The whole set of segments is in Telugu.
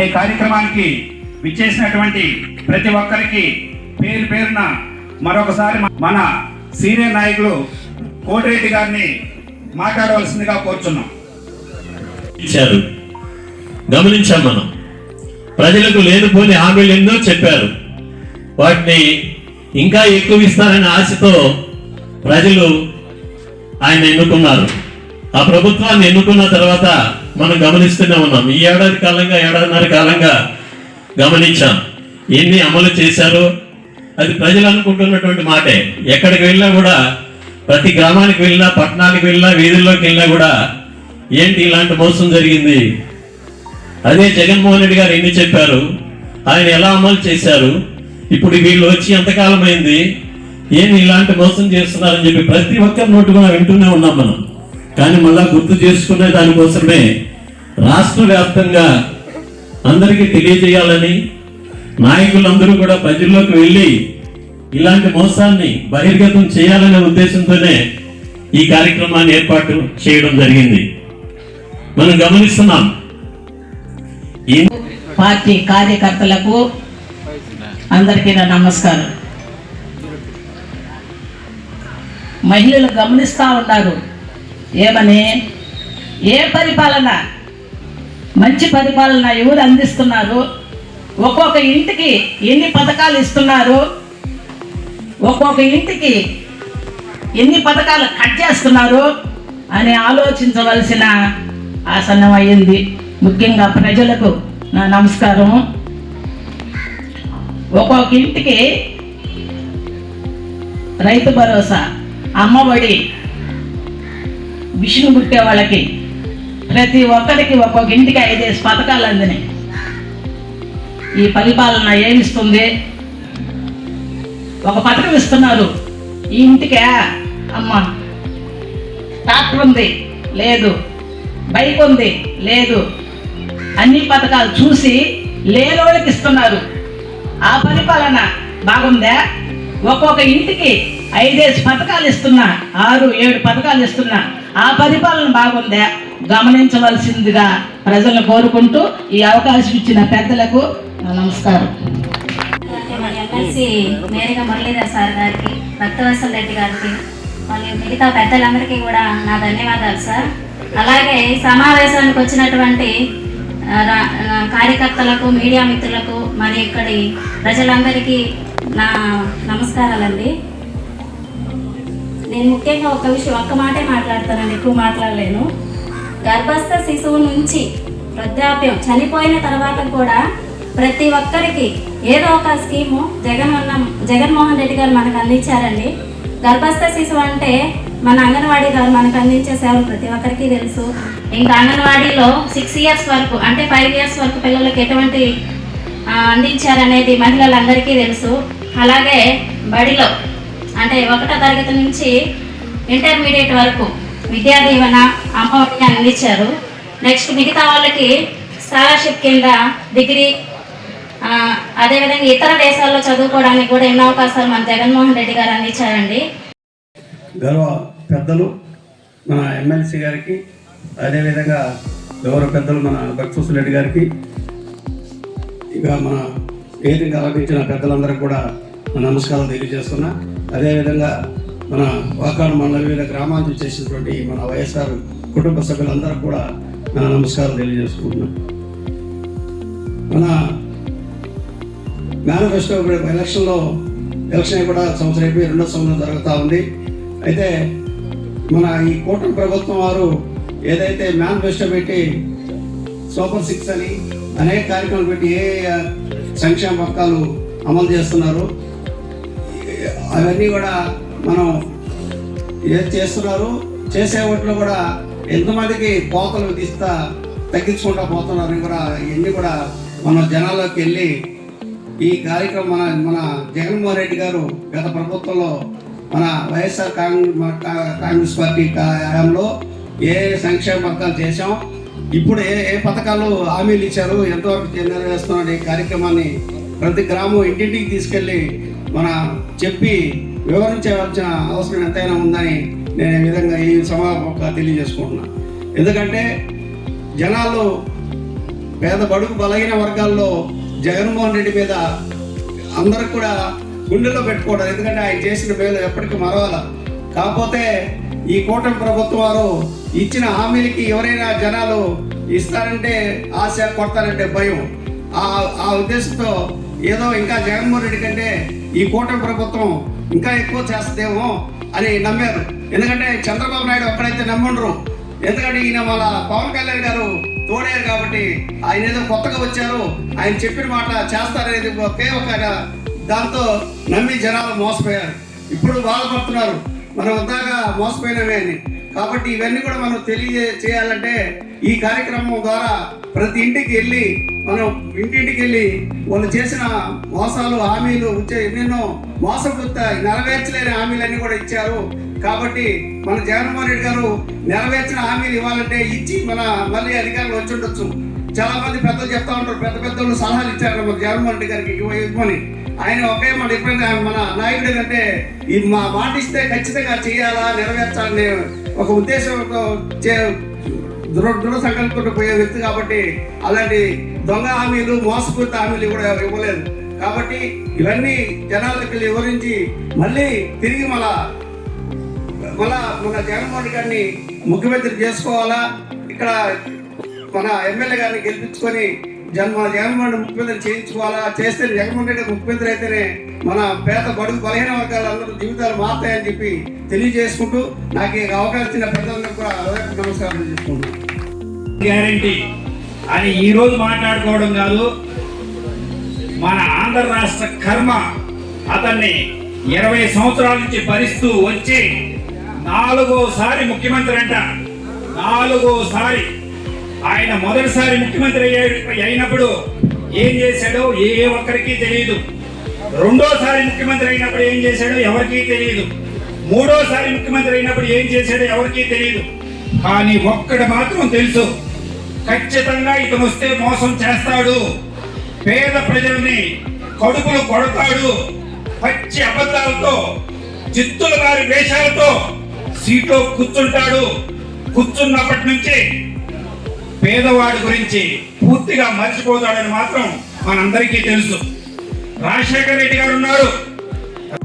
అనే కార్యక్రమానికి విచ్చేసినటువంటి ప్రతి ఒక్కరికి పేరు పేరున మరొకసారి మన సీనియర్ నాయకులు కోటిరెడ్డి గారిని మాట్లాడవలసిందిగా కోరుచున్నాం. ఇచ్చారు. గమనించాం మనం. ప్రజలకు లేనిపోని హామీలు ఎన్నో చెప్పారు. వాటిని ఇంకా ఎక్కువ ఇస్తారనే ఆశతో ప్రజలు ఆయన ఎన్నుకున్నారు. ఆ ప్రభుత్వాన్ని ఎన్నుకున్న తర్వాత మనం గమనిస్తూనే ఉన్నాం. ఈ ఏడాది కాలంగా ఏడాదిన్నర కాలంగా గమనించాం. ఎన్ని అమలు చేశారో అది ప్రజలు అనుకుంటున్నటువంటి మాటే. ఎక్కడికి వెళ్ళినా కూడా ప్రతి గ్రామానికి వెళ్ళినా పట్టణానికి వెళ్ళినా వీధుల్లోకి వెళ్ళినా కూడా ఏంటి ఇలాంటి మోసం జరిగింది? అదే జగన్మోహన్ రెడ్డి గారు ఎన్ని చెప్పారు? ఆయన ఎలా అమలు చేశారు? ఇప్పుడు వీళ్ళు వచ్చి ఎంతకాలం అయింది? ఏమి ఇలాంటి మోసం చేస్తున్నారని చెప్పి ప్రతి ఒక్కరి నోటు కూడా వింటూనే ఉన్నాం మనం. కానీ మళ్ళా గుర్తు చేసుకునే దానికోసమే రాష్ట్ర వ్యాప్తంగా అందరికీ తెలియజేయాలని నాయకులందరూ కూడా ప్రజల్లోకి వెళ్ళి ఇలాంటి మోసాన్ని బహిర్గతం చేయాలనే ఉద్దేశంతోనే ఈ కార్యక్రమాన్ని ఏర్పాటు చేయడం జరిగింది. మనం గమనిస్తున్నాం. పార్టీ కార్యకర్తలకు అందరికీ నా నమస్కారం. మహిళలు గమనిస్తూ ఉన్నారు. ఏమని? ఏ పరిపాలన? మంచి పరిపాలన ఎవరు అందిస్తున్నారు? ఒక్కొక్క ఇంటికి ఎన్ని పథకాలు ఇస్తున్నారు? ఒక్కొక్క ఇంటికి ఎన్ని పథకాలు కట్ చేస్తున్నారు? అని ఆలోచించవలసిన ఆసనం అయ్యింది. ముఖ్యంగా ప్రజలకు నా నమస్కారం. ఒక్కొక్క ఇంటికి రైతు భరోసా అమ్మఒడి మిషన్ పుట్టే వాళ్ళకి ప్రతి ఒక్కరికి ఒక్కొక్క ఇంటికి ఐదేసి పథకాలు అందినాయి ఈ పరిపాలన ఏమిస్తుంది? ఒక పథకం ఇస్తున్నారు. ఈ ఇంటికే? అమ్మ. ట్రాక్టర్ ఉంది? లేదు. బైక్ ఉంది? లేదు. అన్ని పథకాలు చూసి లేనోళ్ళకి ఇస్తున్నారు. ఆ పరిపాలన బాగుందా? ఒక్కొక్క ఇంటికి ఐదేసి పథకాలు ఇస్తున్నా. ఆరు ఏడు పథకాలు ఇస్తున్నా. ఆ పరిపాలన బాగుందా? గమనించవలసిందిగా ప్రజలను కోరుకుంటూ ఈ అవకాశం ఇచ్చిన పెద్దలకు నమస్కారం. మన ఎమ్మెల్సీ నేరుగా మురళీధర్ సార్ గారికి భక్తవత్సల్ రెడ్డి గారికి మరియు మిగతా పెద్దలందరికీ కూడా నా ధన్యవాదాలు సార్. అలాగే సమావేశానికి వచ్చినటువంటి రా- కార్యకర్తలకు మీడియా మిత్రులకు మరి ఇక్కడి ప్రజలందరికీ నా నమస్కారాలండి. నేను ముఖ్యంగా ఒక విషయం ఒక్క మాటే మాట్లాడతానండి ఎక్కువ మాట్లాడలేను. గర్భస్థ శిశువు నుంచి వృద్ధాప్యం చనిపోయిన తర్వాత కూడా ప్రతి ఒక్కరికి ఏదో ఒక స్కీము జగన్ ఉన్న జగన్మోహన్ రెడ్డి గారు మనకు అందించారండి. గర్భస్థ శిశువు అంటే మన అంగన్వాడీ గారు మనకు అందించే సేవలు ప్రతి ఒక్కరికి తెలుసు. ఇంకా అంగన్వాడీలో సిక్స్ ఇయర్స్ వరకు అంటే ఫైవ్ ఇయర్స్ వరకు పిల్లలకి ఎటువంటి అందించారనేది మహిళలందరికీ తెలుసు. అలాగే బడిలో అంటే ఒకటో తరగతి నుంచి ఇంటర్మీడియట్ వరకు విద్యా దీవెన అమ్మఒడిని అందించారు. నెక్స్ట్ మిగతా వాళ్ళకి స్కాలర్షిప్ కింద డిగ్రీ అదేవిధంగా ఇతర దేశాల్లో చదువుకోవడానికి కూడా ఎన్నో అవకాశాలు మన జగన్మోహన్ రెడ్డి గారు అందించారండి. గౌరవ పెద్దలు మన ఎమ్మెల్సీ గారికి అదేవిధంగా గౌరవ పెద్దలు మన భక్తవత్సల రెడ్డి గారికి ఇక మన వేదిక ఆలోచించిన పెద్దలందరికీ కూడా నమస్కారం నమస్కారాలు తెలియజేస్తున్నా. అదేవిధంగా మన వాకాడు మండల వివిధ గ్రామానికి చేసినటువంటి మన వైఎస్ఆర్ కుటుంబ సభ్యులందరూ కూడా నా నమస్కారం తెలియజేసుకుంటున్నాను మన మేనిఫెస్టో ఎలక్షన్లో ఎలక్షన్ కూడా సంవత్సరం అయిపోయి రెండో సంవత్సరం జరుగుతూ ఉంది. అయితే మన ఈ కూటమి ప్రభుత్వం వారు ఏదైతే మేనిఫెస్టో పెట్టి సూపర్ సిక్స్ అని అనేక కార్యక్రమాలు పెట్టి ఏ సంక్షేమ పథకాలు అమలు చేస్తున్నారు అవన్నీ కూడా మనం ఏది చేస్తున్నారు? చేసే వాటిలో కూడా ఎంతమందికి కోతలు తీస్తా తగ్గించుకుంటా పోతున్నారు కూడా ఇవన్నీ కూడా మన జనాల్లోకి వెళ్ళి ఈ కార్యక్రమం మన మన జగన్మోహన్ రెడ్డి గారు గత ప్రభుత్వంలో మన వైఎస్ఆర్ కాంగ్రెస్ కాంగ్రెస్ పార్టీ హయాంలో ఏ సంక్షేమ పథకాలు చేశాం ఇప్పుడు ఏ ఏ పథకాలు హామీలు ఇచ్చారు ఎంతవరకు నెరవేరుస్తున్నాడు ఈ కార్యక్రమాన్ని ప్రతి గ్రామం ఇంటింటికి తీసుకెళ్ళి మన చెప్పి వివరించవలసిన అవసరం ఎంతైనా ఉందని నేను ఈ విధంగా ఈ సమాపక తెలియజేసుకుంటున్నాను ఎందుకంటే జనాలు పేద బడుగు బలహీన వర్గాల్లో జగన్మోహన్ రెడ్డి మీద అందరూ కూడా గుండెలో పెట్టుకోవడం ఎందుకంటే ఆయన చేసిన మేలు ఎప్పటికీ మరవాల. కాకపోతే ఈ కూటమి ప్రభుత్వం వారు ఇచ్చిన హామీలకి ఎవరైనా జనాలు ఇస్తారంటే ఆశ కొడతారంటే భయం. ఆ ఆ ఉద్దేశంతో ఏదో ఇంకా జగన్మోహన్ రెడ్డి కంటే ఈ కూటమి ప్రభుత్వం ఇంకా ఎక్కువ చేస్తుందేమో అని నమ్మారు. ఎందుకంటే చంద్రబాబు నాయుడు ఒక్కడైతే నమ్మండ్రు. ఎందుకంటే ఈయన మన పవన్ కళ్యాణ్ గారు తోడారు కాబట్టి ఆయన ఏదో కొత్తగా వచ్చారు. ఆయన చెప్పిన మాట చేస్తారనేది ఒకే ఒక దాంతో నమ్మి జనాలు మోసపోయారు. ఇప్పుడు బాధపడుతున్నారు. మనం వద్దాగా మోసపోయినవే అని. కాబట్టి ఇవన్నీ కూడా మనం తెలియ చేయాలంటే ఈ కార్యక్రమం ద్వారా ప్రతి ఇంటికి వెళ్ళి మనం ఇంటింటికి వెళ్ళి వాళ్ళు చేసిన మోసాలు హామీలు వచ్చే ఎన్నెన్నో మోసపూర్త నెరవేర్చలేని హామీలన్నీ కూడా ఇచ్చారు. కాబట్టి మన జగన్మోహన్ రెడ్డి గారు నెరవేర్చిన హామీలు ఇవ్వాలంటే ఇచ్చి మన మళ్ళీ అధికారులు వచ్చి ఉండొచ్చు. చాలా మంది పెద్దలు చెప్తా ఉంటారు పెద్ద పెద్దలు సలహాలు ఇచ్చారు మన జగన్మోహన్ రెడ్డి గారికి ఇవ్వ- ఇవ్వమని ఆయన ఒకే మాట ఎప్పుడైనా మన నాయకుడు కంటే ఈ మా మాట ఇస్తే ఖచ్చితంగా చేయాలా నెరవేర్చాలనే ఒక ఉద్దేశంతో చే దృఢ దృఢ సంకల్పంతో పోయే వ్యక్తి కాబట్టి అలాంటి దొంగ హామీలు మోసపూరిత హామీలు కూడా ఇవ్వలేదు. కాబట్టి ఇవన్నీ జనాలకి వివరించి మళ్ళీ తిరిగి మళ్ళా మళ్ళా మన జగన్మోహన్ గారిని ముఖ్యమంత్రి చేసుకోవాలా? ఇక్కడ మన ఎమ్మెల్యే గారిని గెలిపించుకొని జన్మ జగన్మోహన్ రెడ్డి ముఖ్యమంత్రి చేయించుకోవాలా? చేస్తే జగన్మోహన్ రెడ్డి ముఖ్యమంత్రి అయితేనే మన పేద బడుగు బలహీన వర్గాలందరూ జీవితాలు మారుతాయని చెప్పి తెలియజేసుకుంటూ నాకు ఈ అవకాశం ఇచ్చిన ప్రజలందరూ కూడా నమస్కారం చేసుకుంటున్నాను గ్యారంటీ. అని ఈరోజు మాట్లాడుకోవడం కాదు మన ఆంధ్ర రాష్ట్ర కర్మ అతన్ని ఇరవై సంవత్సరాల నుంచి భరిస్తూ వచ్చి నాలుగోసారి ముఖ్యమంత్రి అంట. నాలుగోసారి. ఆయన మొదటిసారి ముఖ్యమంత్రి అయినప్పుడు ఏం చేశాడో ఏ ఒక్కరికి తెలియదు రెండోసారి ముఖ్యమంత్రి అయినప్పుడు ఏం చేశాడో ఎవరికీ తెలియదు మూడోసారి ముఖ్యమంత్రి అయినప్పుడు ఏం చేశాడో ఎవరికీ తెలియదు కానీ ఒక్కడు మాత్రం తెలుసు. ఖచ్చితంగా ఇతను వస్తే మోసం చేస్తాడు. పేద ప్రజల్ని కడుపులు కొడతాడు. పచ్చి అబద్ధాలతో చిత్తుల వారి వేషాలతో సీట్లో కూర్చుంటాడు. కూర్చున్నప్పటి నుంచి పేదవాడి గురించి పూర్తిగా మర్చిపోతాడని మాత్రం మనందరికీ తెలుసు. రాజశేఖర రెడ్డి గారు ఉన్నారు.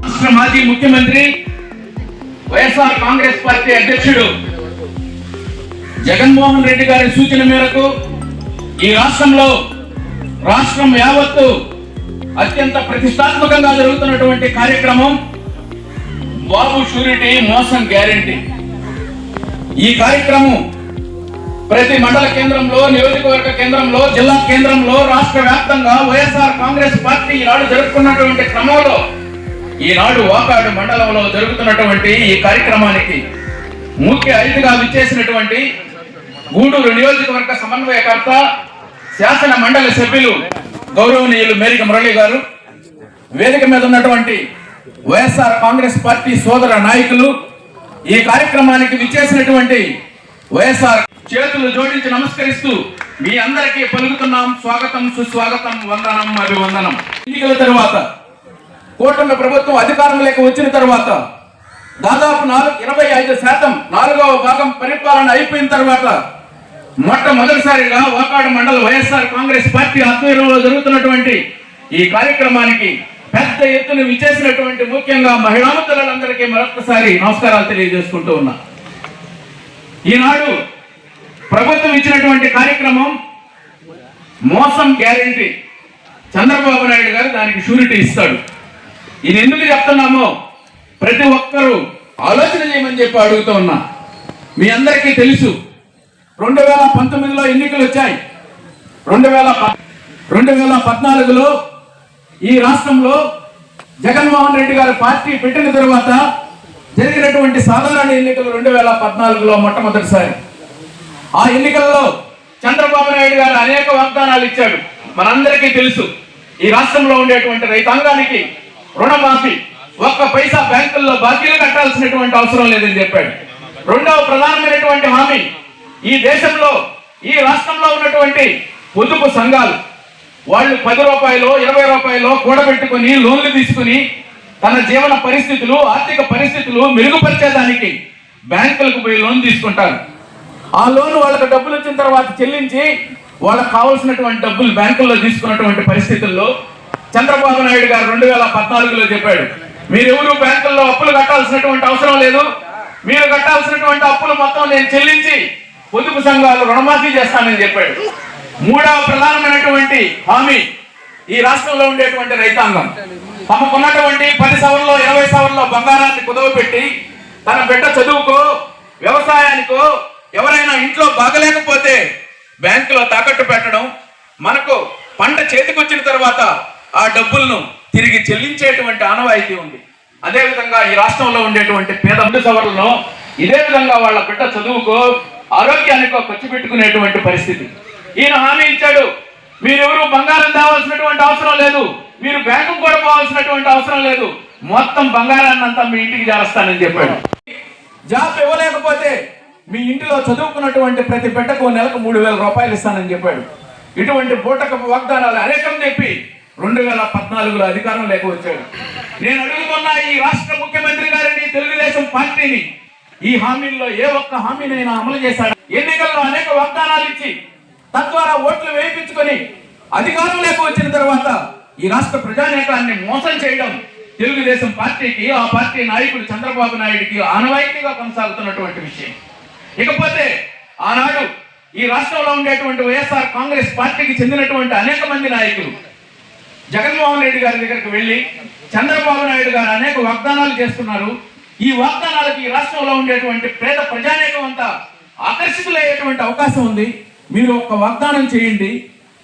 రాష్ట్ర మాజీ ముఖ్యమంత్రి వైఎస్ఆర్ కాంగ్రెస్ పార్టీ అధ్యక్షుడు జగన్మోహన్ రెడ్డి గారి సూచన మేరకు ఈ రాష్ట్రంలో రాష్ట్రం యావత్తు అత్యంత ప్రతిష్టాత్మకంగా జరుగుతున్నటువంటి కార్యక్రమం బాబు షూరిటీ మోసం గ్యారెంటీ. ఈ కార్యక్రమం ప్రతి మండల కేంద్రంలో నియోజకవర్గ కేంద్రంలో జిల్లా కేంద్రంలో రాష్ట్ర వ్యాప్తంగా వైఎస్ఆర్ కాంగ్రెస్ పార్టీ ఈనాడు జరుపుకున్నటువంటి క్రమంలో ఈనాడు వాకాడు మండలంలో జరుగుతున్నటువంటి ఈ కార్యక్రమానికి ముఖ్య అతిథిగా విచ్చేసినటువంటి గూడూరు నియోజకవర్గ సమన్వయకర్త శాసన మండలి సభ్యులు గౌరవనీయులు మేరిక మురళి గారు వేదిక మీద ఉన్నటువంటి వైఎస్ఆర్ కాంగ్రెస్ పార్టీ సోదర నాయకులు ఈ కార్యక్రమానికి విచ్చేసినటువంటి వైఎస్ఆర్ చేతులు జోడించి నమస్కరిస్తూ మీ అందరికీ పలుకుతున్నాం. స్వాగతం సుస్వాగతం వందనం అభివందనం. ఎన్నికల తరువాత కూటమి ప్రభుత్వం అధికారంలోకి వచ్చిన తర్వాత దాదాపు నాలుగు ఇరవై ఐదు శాతం నాలుగవ భాగం పరిపాలన అయిపోయిన తర్వాత మొట్టమొదటిసారిగా వాకాడు మండల వైఎస్ఆర్ కాంగ్రెస్ పార్టీ ఆధ్వర్యంలో జరుగుతున్నటువంటి ఈ కార్యక్రమానికి పెద్ద ఎత్తున విచ్చేసినటువంటి ముఖ్యంగా మహిళామతులందరికీ మరొకసారి నమస్కారాలు తెలియజేసుకుంటూ ఉన్నా. ఈనాడు ప్రభుత్వం ఇచ్చినటువంటి కార్యక్రమం మోసం గ్యారెంటీ. చంద్రబాబు నాయుడు గారు దానికి షూరిటీ ఇస్తాడు. ఇది ఎందుకు చెప్తున్నామో ప్రతి ఒక్కరూ ఆలోచన చేయమని చెప్పి అడుగుతూ ఉన్నా. మీ అందరికీ తెలుసు రెండు వేల పంతొమ్మిదిలో ఎన్నికలు వచ్చాయి. రెండు వేల రెండు వేల పద్నాలుగులో ఈ రాష్ట్రంలో జగన్మోహన్ రెడ్డి గారి పార్టీ పెట్టిన తర్వాత జరిగినటువంటి సాధారణ ఎన్నికలు రెండు వేల పద్నాలుగులో మొట్టమొదటిసారి. ఆ ఎన్నికల్లో చంద్రబాబు నాయుడు గారు అనేక వాగ్దానాలు ఇచ్చాడు. మనందరికీ తెలుసు ఈ రాష్ట్రంలో ఉండేటువంటి రైతాంగానికి రుణమాఫీ ఒక్క పైసా బ్యాంకుల్లో బాకీలు కట్టాల్సినటువంటి అవసరం లేదని చెప్పాడు. రెండవ ప్రధానమైనటువంటి హామీ ఈ దేశంలో ఈ రాష్ట్రంలో ఉన్నటువంటి పొదుపు సంఘాలు. వాళ్ళు పది రూపాయలు ఇరవై రూపాయలు కూడబెట్టుకుని లోన్లు తీసుకుని తన జీవన పరిస్థితులు ఆర్థిక పరిస్థితులు మెరుగుపరిచేదానికి బ్యాంకులకు పోయి లోన్ తీసుకుంటారు. ఆ లోన్ వాళ్ళకి డబ్బులు వచ్చిన తర్వాత చెల్లించి వాళ్ళకి కావాల్సినటువంటి డబ్బులు బ్యాంకుల్లో తీసుకున్నటువంటి పరిస్థితుల్లో చంద్రబాబు నాయుడు గారు రెండు వేల పద్నాలుగులో చెప్పాడు మీరెవరు బ్యాంకుల్లో అప్పులు కట్టాల్సినటువంటి అవసరం లేదు. మీరు కట్టాల్సినటువంటి అప్పులు మొత్తం నేను చెల్లించి పొదుపు సంఘాలు రుణమాఫీ చేస్తానని చెప్పాడు. మూడవ ప్రధానమైనటువంటి హామీ ఈ రాష్ట్రంలో ఉండేటువంటి రైతాంగం. తమకున్నటువంటి పది సవర్లో ఇరవై సవర్లో బంగారాన్ని కుదవపెట్టి తన బిడ్డ చదువుకో వ్యవసాయానికో ఎవరైనా ఇంట్లో బాగలేకపోతే బ్యాంకులో తాకట్టు పెట్టడం మనకు పంట చేతికొచ్చిన తర్వాత ఆ డబ్బులను తిరిగి చెల్లించేటువంటి ఆనవాయితీ ఉంది. అదేవిధంగా ఈ రాష్ట్రంలో ఉండేటువంటి పేద ముందు సవర్లను ఇదే విధంగా వాళ్ళ బిడ్డ చదువుకో ఆరోగ్యానికో ఖర్చు పెట్టుకునేటువంటి పరిస్థితి. ఈయన హామీ ఇచ్చాడు మీరెవరు బంగారం తేవాల్సినటువంటి అవసరం లేదు. మీరు బ్యాంకు కూడా పోవాల్సినటువంటి అవసరం లేదు. మొత్తం బంగారాన్ని అంతా మీ ఇంటికి చేరుస్తానని చెప్పాడు. జాబ్ ఇవ్వలేకపోతే మీ ఇంటిలో చదువుకున్నటువంటి ప్రతి బిడ్డకు నెలకు మూడు వేల రూపాయలు ఇస్తానని చెప్పాడు. ఇటువంటి పూటకపు వాగ్దానాలు అనేకం చెప్పి రెండు వేల పద్నాలుగులో అధికారం లేక వచ్చాడు నేను అడుగుతున్న ఈ రాష్ట్ర ముఖ్యమంత్రి గారిని తెలుగుదేశం పార్టీని ఈ హామీల్లో ఏ ఒక్క హామీనైనా అమలు చేశాడు? ఎన్నికల్లో అనేక వాగ్దానాలు ఇచ్చి తద్వారా ఓట్లు వేయించుకొని అధికారం లేక వచ్చిన తర్వాత ఈ రాష్ట్ర ప్రజానేకాన్ని మోసం చేయడం తెలుగుదేశం పార్టీకి ఆ పార్టీ నాయకుడు చంద్రబాబు నాయుడికి ఆనవాయితీగా కొనసాగుతున్నటువంటి విషయం. ఇకపోతే ఆనాడు ఈ రాష్ట్రంలో ఉండేటువంటి వైఎస్ఆర్ కాంగ్రెస్ పార్టీకి చెందినటువంటి అనేక మంది నాయకులు జగన్మోహన్ రెడ్డి గారి దగ్గరికి వెళ్ళి చంద్రబాబు నాయుడు గారు అనేక వాగ్దానాలు చేస్తున్నారు. ఈ వాగ్దానాలకు ఈ రాష్ట్రంలో ఉండేటువంటి పేద ప్రజానేకం అంతా ఆకర్షితులయ్యేటువంటి అవకాశం ఉంది. మీరు ఒక వాగ్దానం చేయండి.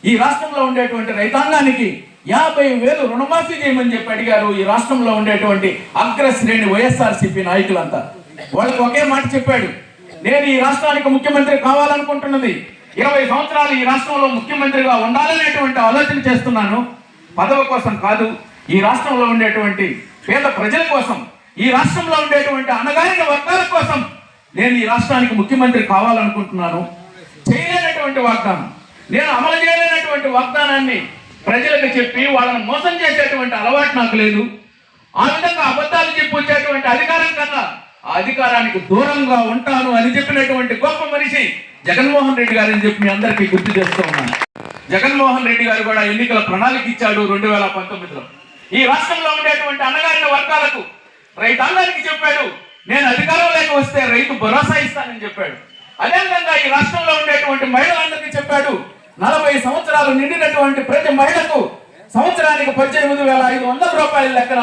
ఈ రాష్ట్రంలో ఉండేటువంటి రైతాంగానికి యాభై వేలు రుణమాఫీ చేయమని చెప్పి అడిగారు ఈ రాష్ట్రంలో ఉండేటువంటి అగ్రశ్రేణి వైఎస్ఆర్సీపీ నాయకులంతా. వాళ్ళకి ఒకే మాట చెప్పాడు. నేను ఈ రాష్ట్రానికి ముఖ్యమంత్రి కావాలనుకుంటున్నది. ఇరవై సంవత్సరాలు ఈ రాష్ట్రంలో ముఖ్యమంత్రిగా ఉండాలనేటువంటి ఆలోచన చేస్తున్నాను. పదవి కోసం కాదు ఈ రాష్ట్రంలో ఉండేటువంటి పేద ప్రజల కోసం ఈ రాష్ట్రంలో ఉండేటువంటి అణగారిన వర్గాల కోసం నేను ఈ రాష్ట్రానికి ముఖ్యమంత్రి కావాలనుకుంటున్నాను. చేయలేనటువంటి వాగ్దానం. నేను అమలు చేయలేనటువంటి వాగ్దానాన్ని ప్రజలకు చెప్పి వాళ్ళని మోసం చేసేటువంటి అలవాటు నాకు లేదు. ఆ విధంగా అబద్ధాలు చెప్పి వచ్చేటువంటి అధికారం కన్నా ఆ అధికారానికి దూరంగా ఉంటాను అని చెప్పినటువంటి గొప్ప మనిషి జగన్మోహన్ రెడ్డి గారని చెప్పి మీ అందరికీ గుర్తు చేస్తూ ఉన్నాను. జగన్మోహన్ రెడ్డి గారు కూడా ఎన్నికల ప్రణాళిక ఇచ్చాడు రెండు వేల పంతొమ్మిదిలో. ఈ రాష్ట్రంలో ఉండేటువంటి అన్నగారిన వర్గాలకు రైతాంగానికి చెప్పాడు నేను అధికారం లేక వస్తే రైతు భరోసా ఇస్తానని చెప్పాడు. అదేవిధంగా ఈ రాష్ట్రంలో ఉండేటువంటి మహిళలందరికీ చెప్పాడు నలభై సంవత్సరాలు నిండినటువంటి ప్రతి మహిళకు సంవత్సరానికి పద్దెనిమిది వేల ఐదు వందల రూపాయల లెక్కన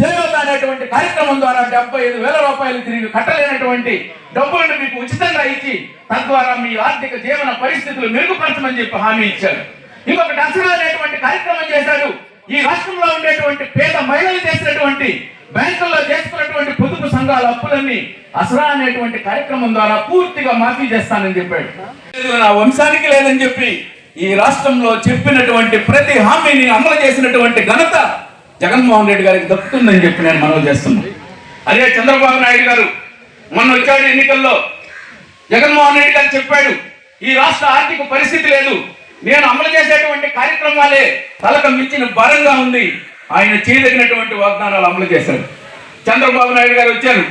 చేయూత అనేటువంటి కార్యక్రమం ద్వారా డెబ్బై ఐదు వేల రూపాయలు తిరిగి కట్టలేనటువంటి డబ్బులను మీకు ఉచితంగా ఇచ్చి తద్వారా మీ ఆర్థిక జీవన పరిస్థితులు మెరుగుపరచమని చెప్పి హామీ ఇచ్చాడు ఇంకొక దసరా అనేటువంటి కార్యక్రమం చేశాడు ఈ రాష్ట్రంలో ఉండేటువంటి పేద మహిళలు చేసినటువంటి బ్యాంకుల్లో చేసుకున్నటువంటి పొదుపు సంఘాల అప్పులన్నీ అసరా అనేటువంటి కార్యక్రమం ద్వారా పూర్తిగా మాఫీ చేస్తానని చెప్పాడు. నా వంశానికి లేదని చెప్పి ఈ రాష్ట్రంలో చెప్పినటువంటి ప్రతి హామీని అమలు చేసినటువంటి ఘనత జగన్మోహన్ రెడ్డి గారికి దక్కుతుందని చెప్పి నేను మనవి చేస్తున్నాను అదే చంద్రబాబు నాయుడు గారు మొన్న వచ్చాడు ఎన్నికల్లో. జగన్మోహన్ రెడ్డి గారు చెప్పాడు ఈ రాష్ట్ర ఆర్థిక పరిస్థితి లేదు. నేను అమలు చేసేటువంటి కార్యక్రమాలే తలకు మించిన భారంగా ఉంది. ఆయన చేయదగినటువంటి వాగ్దానాలు అమలు చేశారు. చంద్రబాబు నాయుడు గారు వచ్చారు.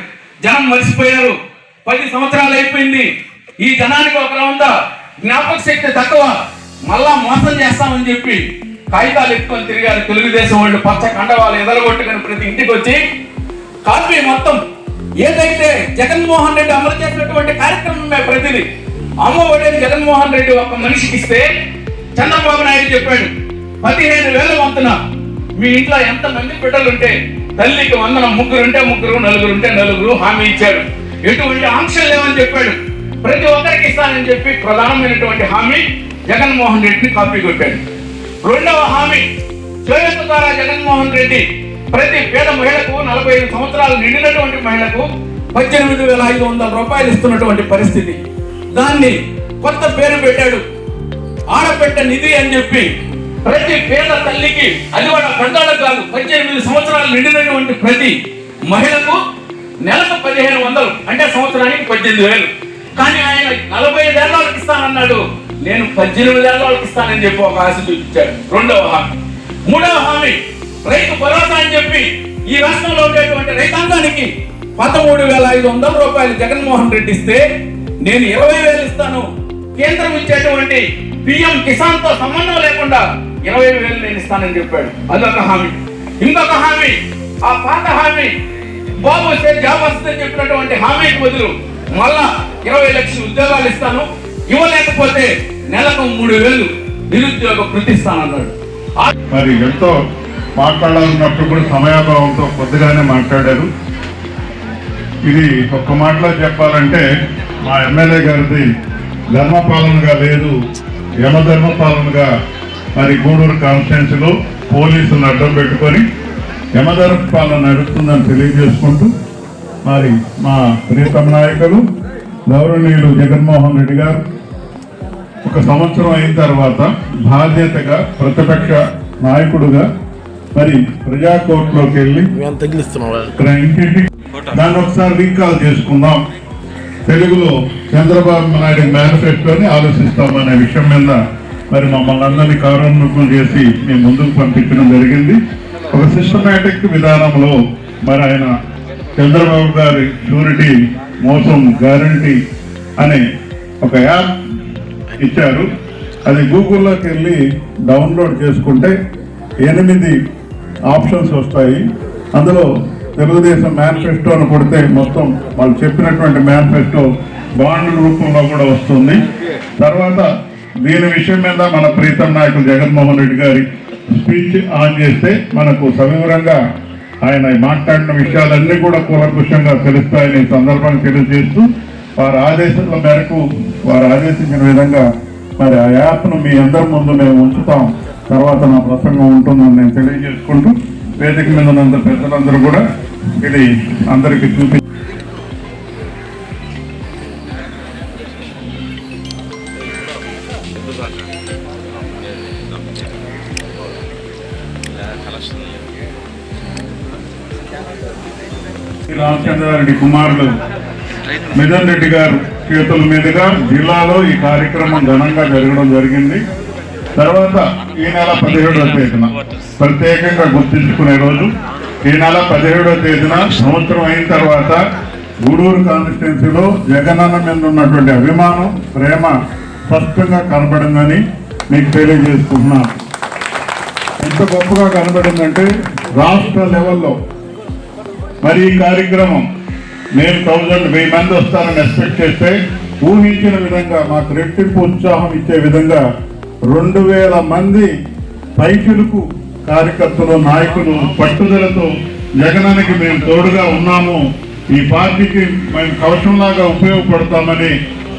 జనం మర్చిపోయారు పది సంవత్సరాలు అయిపోయింది. ఈ జనానికి ఒక రౌందా జ్ఞాపక శక్తి తక్కువ. మళ్ళా మోసం చేస్తామని చెప్పి కాగితాలు ఎత్తుకొని తిరిగారు. తెలుగుదేశం వాళ్ళు పచ్చ కండవాళ్ళు ఎదరగొట్టుకుని ప్రతి ఇంటికి వచ్చి కాపీ మొత్తం ఏదైతే జగన్మోహన్ రెడ్డి అమలు చేసినటువంటి కార్యక్రమమే ప్రతిది అమ్మఒడేది జగన్మోహన్ రెడ్డి ఒక మనిషికి ఇస్తే చంద్రబాబు నాయుడు చెప్పాడు. పదిహేను వేల వంతున మీ ఇంట్లో ఎంత మంది తల్లికి వందన ముగ్గురుంటే ముగ్గురు నలుగురుంటే నలుగురు హామీ ఇచ్చాడు ఎటువంటి ఆంక్షలు లేవని చెప్పాడు. ప్రతి ఒక్కరికి ఇస్తానని చెప్పి ప్రధానమైనటువంటి హామీ జగన్మోహన్ రెడ్డిని కాపీ కొట్టాడు. రెండవ హామీ చేయూత ద్వారా జగన్మోహన్ రెడ్డి ప్రతి పేద మహిళకు నలభై ఐదు సంవత్సరాలు నిండినటువంటి మహిళకు పద్దెనిమిది వేల ఐదు వందల రూపాయలు ఇస్తున్నటువంటి పరిస్థితి. దాన్ని కొత్త పేరు పెట్టాడు. ఆడపెట్ట నిధి అని చెప్పి ప్రతి పేద తల్లికి అది వాళ్ళ కండాలకు కాదు పద్దెనిమిది సంవత్సరాలు నిండినటువంటి ప్రతి మహిళకు నెలకు పదిహేను వందలు అంటే సంవత్సరానికి పద్దెనిమిది వేలు. కానీ ఆయన నలభై ఐదేళ్ళ వాళ్ళకి ఇస్తానన్నాడు. నేను పద్దెనిమిది ఏళ్ళ వాళ్ళకి ఇస్తానని చెప్పి ఒక ఆశ చూపించాడు. రెండవ హామీ. మూడవ హామీ రైతు భరోసా అని చెప్పి ఈ రాష్ట్రంలో ఉండేటువంటి రైతాంగానికి పదమూడు వేల ఐదు వందల రూపాయలు జగన్మోహన్ రెడ్డి ఇస్తే నేను ఇరవై వేలు ఇస్తాను. కేంద్రం ఇచ్చేటువంటి పిఎం కిసాన్తో సంబంధం లేకుండా ఇరవై వేలు నేను ఇస్తానని చెప్పాడు. అదొక హామీ. ఇంకొక హామీ ఆ పాత హామీ బాబు వస్తే జాబ్ వస్తుందని చెప్పినటువంటి హామీకి బదులు మళ్ళా ఇరవై లక్షల ఉద్యోగాలు ఇస్తాను. ఇవ్వలేకపోతే నెలకు మూడు వేలు నిరుద్యోగ కృతిస్తానన్నాడు మరి ఎంతో మాట్లాడాలన్నప్పుడు కూడా సమయాభావంతో కొద్దిగానే మాట్లాడారు. ఇది ఒక్క మాటలో చెప్పాలంటే మా ఎమ్మెల్యే గారిది ధర్మపాలనగా లేదు యమధర్మపాలనగా మరి గూడూరు కాన్స్టిట్యున్సీలో పోలీసులను అడ్డం పెట్టుకొని యమధర్మ పాలన నడుస్తుందని తెలియజేసుకుంటూ మరి మా ప్రియతమ నాయకులు గౌరవనీయులు జగన్మోహన్ రెడ్డి గారు ఒక సంవత్సరం అయిన తర్వాత బాధ్యతగా ప్రతిపక్ష నాయకుడుగా మరి ప్రజా కోర్టులోకి వెళ్ళి ఇంటింటి దాన్ని ఒకసారి రీకాల్ చేసుకుందాం. తెలుగులో చంద్రబాబు నాయుడు మేనిఫెస్టోని ఆలోచిస్తామనే విషయం మీద మరి మమ్మల్ని అందరినీ కారోన్ముఖం చేసి మేము ముందుకు పంపించడం జరిగింది. ఒక సిస్టమేటిక్ విధానంలో మరి ఆయన చంద్రబాబు గారి షూరిటీ మోసం గ్యారంటీ అనే ఒక యాప్ ఇచ్చారు. అది గూగుల్లోకి వెళ్ళి డౌన్లోడ్ చేసుకుంటే ఎనిమిది ఆప్షన్స్ వస్తాయి. అందులో తెలుగుదేశం మేనిఫెస్టోను కొడితే మొత్తం వాళ్ళు చెప్పినటువంటి మేనిఫెస్టో బాండ్ రూపంలో కూడా వస్తుంది. తర్వాత దీని విషయం మీద మన ప్రీతం నాయకులు జగన్మోహన్ రెడ్డి గారి స్పీచ్ ఆన్ చేస్తే మనకు సవివరంగా ఆయన మాట్లాడిన విషయాలన్నీ కూడా కూలంకుషంగా తెలుస్తాయని సందర్భాన్ని సందర్భంగా తెలియజేస్తూ వారి ఆదేశాల మేరకు వారు ఆదేశించిన విధంగా మరి ఆ యాప్ను మీ అందరి ముందు మేము ఉంచుతాం. తర్వాత నా ప్రసంగం ఉంటుందని నేను తెలియజేసుకుంటూ వేదిక మీద ఉన్నంత పెద్దలందరూ కూడా ఇది అందరికీ చూపి రెడ్డి కుమారులు మిథన్ రెడ్డి గారు చేతుల మీదుగా జిల్లాలో ఈ కార్యక్రమం ఘనంగా జరగడం జరిగింది. తర్వాత ఈ నెల పదిహేడవ తేదీన ప్రత్యేకంగా గుర్తించుకునే రోజు. ఈ నెల పదిహేడవ తేదీన సంవత్సరం అయిన తర్వాత గూడూరు కాన్స్టిట్యున్సీలో జగనన్న మీద ఉన్నటువంటి అభిమానం ప్రేమ స్పష్టంగా కనబడిందని మీకు తెలియజేసుకుంటున్నాను ఎంత గొప్పగా కనబడిందంటే రాష్ట్ర లెవెల్లో మరి ఈ కార్యక్రమం నేను థౌజండ్ వెయ్యి మంది వస్తారని ఎక్స్పెక్ట్ చేస్తే ఊహించిన విధంగా మాకు రెట్టింపు ఉత్సాహం ఇచ్చే విధంగా రెండు వేల మంది పైకులకు కార్యకర్తలు నాయకులు పట్టుదలతో జగనానికి మేము తోడుగా ఉన్నాము. ఈ పార్టీకి మేము కవచంలాగా ఉపయోగపడతామని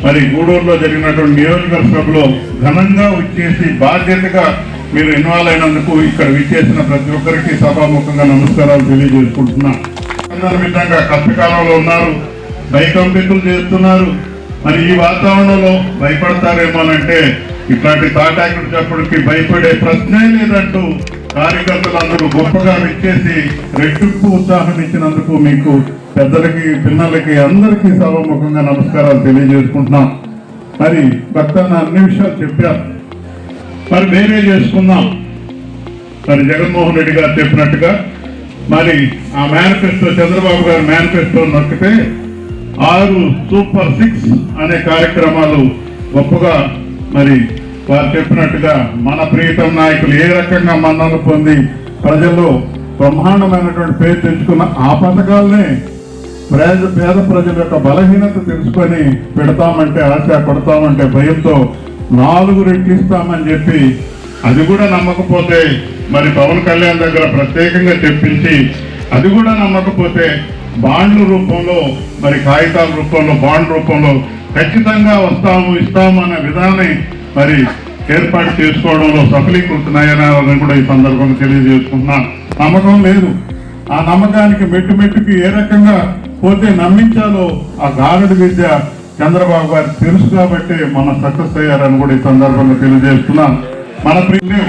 మరి గూడూరులో జరిగినటువంటి నియోజకవర్గంలో ఘనంగా వచ్చేసి బాధ్యతగా మీరు ఇన్వాల్వ్ అయినందుకు ఇక్కడ విచ్చేసిన ప్రతి ఒక్కరికి సభాముఖంగా నమస్కారాలు తెలియజేసుకుంటున్నాను అందరి విధంగా కష్టకాలంలో ఉన్నారు. భయకంపితులు చేస్తున్నారు. మరి ఈ వాతావరణంలో భయపడతారేమోనంటే ఇట్లాంటి తాటాకులు చెప్పడానికి భయపడే ప్రశ్నే లేదంటూ కార్యకర్తలందరూ గొప్పగా విచ్చేసి రెట్టింపు ఉత్సాహం ఇచ్చినందుకు మీకు పెద్దలకి పిల్లలకి అందరికీ సర్వముఖంగా నమస్కారాలు తెలియజేసుకుంటున్నాం. మరి భక్త అన్ని విషయాలు చెప్పారు. మరి వేరే చేసుకుందాం. మరి జగన్మోహన్ రెడ్డి గారు చెప్పినట్టుగా మరి ఆ మేనిఫెస్టో చంద్రబాబు గారి మేనిఫెస్టో నొక్కితే ఆరు సూపర్ సిక్స్ అనే కార్యక్రమాలు గొప్పగా మరి వారు చెప్పినట్టుగా మన ప్రియతమ నాయకులు ఏ రకంగా మన్నలు పొంది ప్రజల్లో బ్రహ్మాండమైనటువంటి పేరు తెచ్చుకున్న ఆ పథకాలనే పేద పేద ప్రజల యొక్క బలహీనత తెలుసుకొని పెడతామంటే ఆశ పడతామంటే భయంతో నాలుగు రెట్లు ఇస్తామని చెప్పి అది కూడా నమ్మకపోతే మరి పవన్ కళ్యాణ్ దగ్గర ప్రత్యేకంగా తెప్పించి అది కూడా నమ్మకపోతే బాండ్ల రూపంలో మరి కాగితాల రూపంలో బాండ్ రూపంలో ఖచ్చితంగా వస్తాము ఇస్తాము అనే విధానాన్ని మరి ఏర్పాటు చేసుకోవడంలో సఫలీకృతున్నాయని కూడా ఈ సందర్భంగా తెలియజేసుకుంటున్నాను నమ్మకం లేదు. ఆ నమ్మకానికి మెట్టు మెట్టుకి ఏ రకంగా పోతే నమ్మించాలో ఆ గారుడి విద్య చంద్రబాబు గారు తెలుసు కాబట్టి మన సక్సెస్ అయ్యారని కూడా ఈ సందర్భంగా తెలియజేస్తున్నాను మన ప్రియులు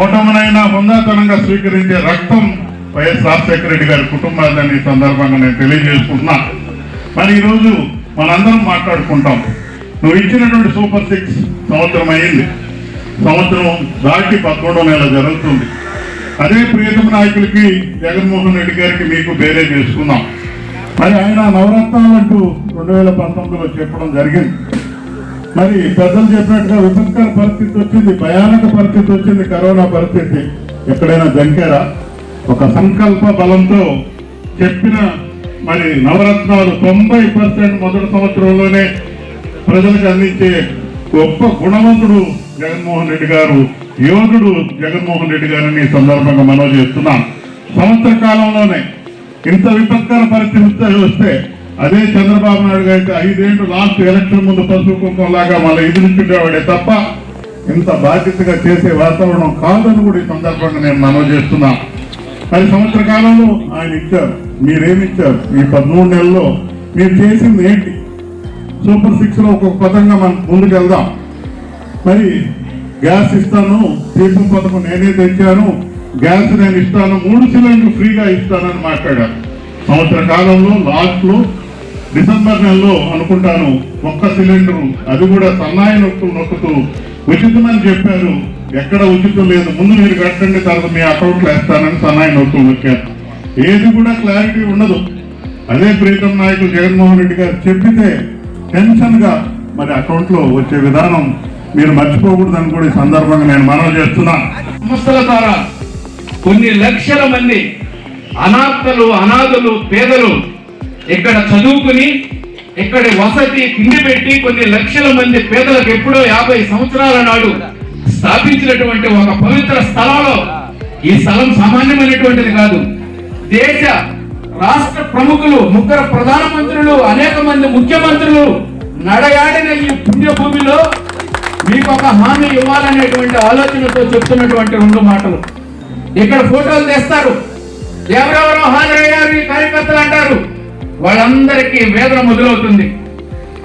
ఓటమునైనా హుందాతనంగా స్వీకరించే రక్తం వైఎస్ రాజశేఖర రెడ్డి గారి కుటుంబాలని సందర్భంగా నేను తెలియజేసుకుంటున్నా. మరి ఈరోజు మనందరం మాట్లాడుకుంటాం. నువ్వు ఇచ్చినటువంటి సూపర్ సిక్స్ సంవత్సరం అయింది సంవత్సరం దాటి పదకొండో నెల జరుగుతుంది. అదే ప్రియతమ నాయకులకి జగన్మోహన్ రెడ్డి గారికి మీకు బేరే చేసుకుందాం మరి ఆయన నవరత్నాలు అంటూ రెండు వేల పంతొమ్మిదిలో చెప్పడం జరిగింది. మరి పెద్దలు చెప్పినట్టుగా విపత్కర పరిస్థితి వచ్చింది భయానక పరిస్థితి వచ్చింది కరోనా పరిస్థితి. ఎక్కడైనా జంకారా? ఒక సంకల్ప బలంతో చెప్పిన మరి నవరత్నాలు తొంభై పర్సెంట్ మొదటి సంవత్సరంలోనే ప్రజలకు అందించే గొప్ప గుణవంతుడు జగన్మోహన్ రెడ్డి గారు యోధుడు జగన్మోహన్ రెడ్డి గారిని సందర్భంగా మనం చేస్తున్నాం సంవత్సర కాలంలోనే ఇంత విపత్కర పరిస్థితి వస్తే అదే చంద్రబాబు నాయుడు గారి అయితే ఐదేళ్ళు లాస్ట్ ఎలక్షన్ ముందు పసుపు కుంకుమ లాగా మళ్ళీ ఎదురుచుండేవాడే తప్ప ఇంత బాధ్యతగా చేసే వాతావరణం కాదని కూడా ఈ సందర్భంగా నేను మనవి చేస్తున్నా. పది సంవత్సర కాలంలో ఆయన ఇచ్చారు. మీరేమిచ్చారు? ఈ పదమూడు నెలల్లో మీరు చేసింది ఏంటి? సూపర్ సిక్స్లో ఒక్కొక్క పదంగా మనం ముందుకు వెళ్దాం మరి గ్యాస్ ఇస్తాను దీపం పథకం నేనే తెచ్చాను గ్యాస్ నేను ఇస్తాను మూడు సిలిండర్లు ఫ్రీగా ఇస్తానని మాట్లాడారు. సంవత్సర కాలంలో లాస్ట్లో డిసెంబర్ నెలలో అనుకుంటాను ఒక్క సిలిండర్ అది కూడా సన్నాయి నొక్కు నొక్కుతూ ఉచితమని చెప్పారు. ఎక్కడ ఉచితం లేదు. ముందు మీరు కట్టండి తర్వాత మీ అకౌంట్లో వేస్తానని సన్నాయి నొక్కులు నొక్కారు. ఏది కూడా క్లారిటీ ఉండదు. అదే ప్రీతం నాయకులు జగన్మోహన్ రెడ్డి గారు చెప్పితే టెన్షన్గా మరి అకౌంట్లో వచ్చే విధానం మీరు మర్చిపోకూడదని కూడా ఈ సందర్భంగా నేను మనవి చేస్తున్నా. సంస్థల ద్వారా కొన్ని లక్షల మంది అనాథలు అనాథలు పేదలు ఇక్కడ చదువుకుని ఇక్కడ వసతి తిండి పెట్టి కొన్ని లక్షల మంది పేదలకు ఎప్పుడో యాభై సంవత్సరాల నాడు స్థాపించినటువంటి ఒక పవిత్ర స్థలంలో. ఈ స్థలం సామాన్యమైనటువంటిది కాదు. దేశ రాష్ట్ర ప్రముఖులు ముగ్గురు ప్రధానమంత్రులు అనేక మంది ముఖ్యమంత్రులు నడయాడిన ఈ పుణ్యభూమిలో మీకు ఒక హామీ ఇవ్వాలనేటువంటి ఆలోచనతో చెప్తున్నటువంటి రెండు మాటలు. ఇక్కడ ఫోటోలు తెస్తారు. ఎవరెవరో హాజరయ్యారు ఈ కార్యకర్తలు అంటారు. వాళ్ళందరికీ వేదన మొదలవుతుంది.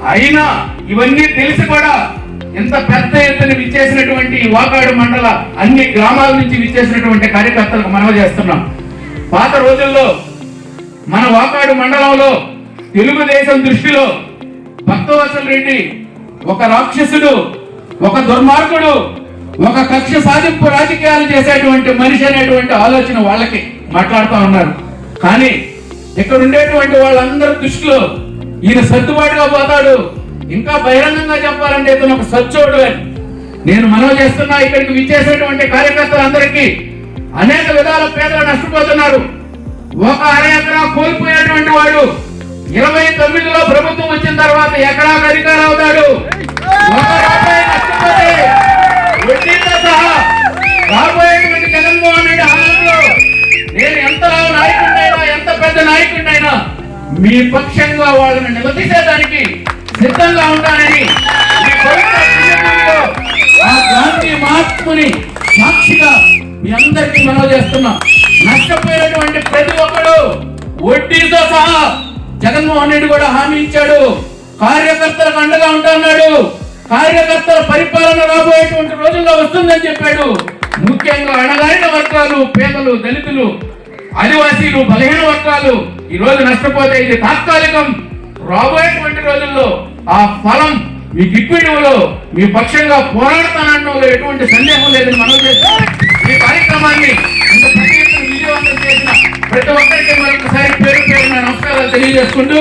అయినా ఇవన్నీ తెలిసి కూడా ఎంత పెద్ద ఎత్తున విచ్చేసినటువంటి వాకాడు మండల అన్ని గ్రామాల నుంచి విచ్చేసినటువంటి కార్యకర్తలకు మనవి చేస్తున్నాం. పాత రోజుల్లో మన వాకాడు మండలంలో తెలుగుదేశం దృష్టిలో భక్తవత్సల రెడ్డి ఒక రాక్షసుడు ఒక దుర్మార్గుడు ఒక కక్ష సాధింపు రాజకీయాలు చేసేటువంటి మనిషి అనేటువంటి ఆలోచన వాళ్ళకి మాట్లాడుతూ ఉన్నారు. కానీ ఇక్కడ ఉండేటువంటి వాళ్ళందరి దృష్టిలో ఈయన సర్దుబాటుగా పోతాడు. ఇంకా బహిరంగంగా చెప్పాలంటే ఇతను ఒక సచ్చోడు అని. నేను మనవి చేస్తున్నా ఇక్కడికి విచ్చేసేటువంటి కార్యకర్తలందరికీ అనేక విధాల పేదలు నష్టపోతున్నారు. ఒక అర ఎకరా వాడు ఇరవై తొమ్మిదిలో ప్రభుత్వం వచ్చిన తర్వాత ఎకరాకు అధికారం అవుతాడు. వడ్డీతో సహా రాబోయేటువంటి జగన్మోహన్ రెడ్డి నేను ఎంత నాయకుడు ఎంత పెద్ద నాయకుడినైనా మీ పక్షంగా వాళ్ళని నిలదీసేదానికి సిద్ధంగా ఉంటానని ఆ గాంధీ మహాత్ముని సాక్షిగా మీ అందరికీ మనవి చేస్తున్నా. నష్టపోయినటువంటి ప్రతి ఒక్కడు వడ్డీతో సహా జగన్మోహన్ రెడ్డి కూడా హామీ ఇచ్చాడు. కార్యకర్తలకు అండగా ఉంటాడు కార్యకర్తల పరిపాలన రాబోయేటువంటి రోజుల్లో వస్తుందని చెప్పాడు. ముఖ్యంగా అణగారిన వర్గాలు పేదలు దళితులు ఆదివాసీలు బలహీన వర్గాలు ఈ రోజు నష్టపోతే ఇది తాత్కాలికం. రాబోయేటువంటి రోజుల్లో ఆ ఫలం మీ గిప్పిడిలో మీ పక్షంగా పోరాడతానడంలో ఎటువంటి సందేహం లేదని మనం చేస్తాం. ఈ కార్యక్రమాన్ని ఇంత విజయవంతం చేసిన ప్రతి ఒక్కరికి మరొకసారి పేరు పేరు నమస్కారాలు తెలియజేసుకుంటూ